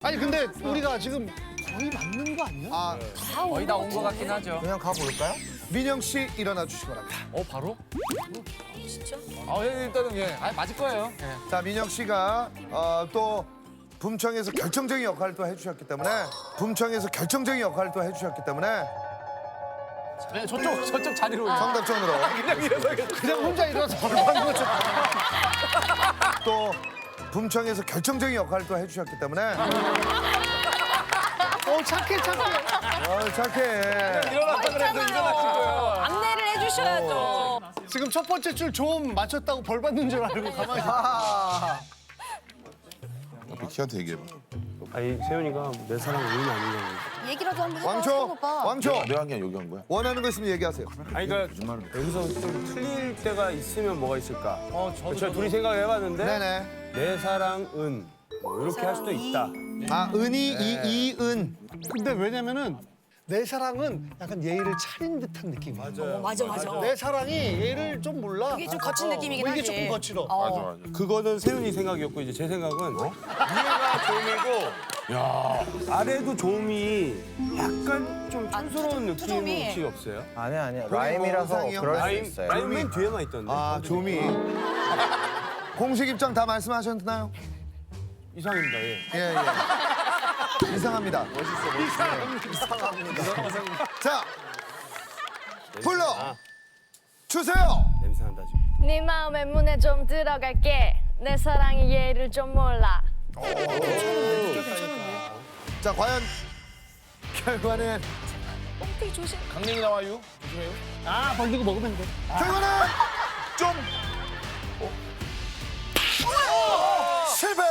아니 근데 우리가 지금 거의 맞는 거 아니야? 아, 거의 다 온 것 같긴 하죠. 그냥 가볼까요? 민영 씨 일어나 주시기 바랍니다. 어 바로? 진짜? 아 예, 일단은 예, 아, 맞을 거예요. 예. 자, 민영 씨가 어, 또 붐청에서 결정적인 역할을 또 해주셨기 때문에 붐청에서 결정적인 역할을 또 해주셨기 때문에 네, 저쪽 저쪽 자리로. 정답전으로 그냥 일어서 그냥 혼자 일어나서 바로 하는 거죠. 또 붐청에서 결정적인 역할을 또 해주셨기 때문에 어 착해 착해. 어, 착해. 일어나서 그래서 일어나신 거예요. 안내를 해주셔야죠. 지금 첫 번째 줄 좀 맞췄다고 벌 받는 줄 알고 가만히. 아, 키한테 얘기해봐. 아니 세훈이가 내 사랑 의인 아니냐고. 얘기라도 한번 해봐. 왕초, 오빠. 왕초 내가 한 게 여기 한 거야? 원하는 거 있으면 얘기하세요. 아니 그러니까 여기서 좀 틀릴 때가 있으면 뭐가 있을까? 어, 저도 제가 둘이 생각을 해봤는데 네네. 내 사랑 은 뭐 이렇게 할 수도 있다. 아, 은이 이 이은. 근데 왜냐면은 내 사랑은 약간 예의를 차린 듯한 느낌이야. 맞아요. 맞아 맞아. 내 사랑이 얘를 좀 몰라. 이게 좀 거친 느낌이긴 뭐 이게 하지. 조금 거칠어. 어. 맞아 맞아. 그거는 세훈이 생각이었고 이제 제 생각은 위에가 좀이고 야 아래도 좀이 약간 좀 촌스러운 느낌 투좀이. 혹시 없어요? 아니야 아니야 뭐 라임이라서 의상이요? 그럴 수 라임 있어요. 라임 맨 뒤에만 있던데. 아, 조미. 공식 입장 다 말씀하셨나요? 이상입니다. 예. 예, 예. 이상합니다. 멋있어, 이상합니다. 자, 불러 주세요. 냄새 난다 지금. 네 마음의 문에 좀 들어갈게 내 사랑의 예를 좀 몰라 자, 과연 결과는 뽕피 조심. 강냉이 나와요. 아 벌리고 먹으면 돼. 결과는 좀 실패.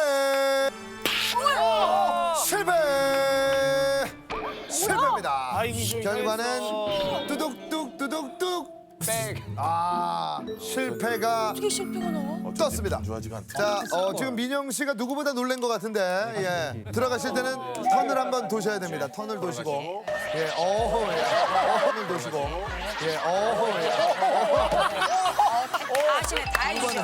실패. 실패입니다. 결과는 뚜둑뚝 뚜둑뚝. 백. 아 실패가 어떻게 실패가 나와? 떴습니다. 좋아지가 않다. 자, 어, 지금 민영 씨가 누구보다 놀란 것 같은데, 예. 들어가실 때는 턴을 한번 도셔야 됩니다. 턴을 도시고, 예, 어허, 예, 턴을 도시고, 예, 어허, 예. 다 하시네 다 해주셔.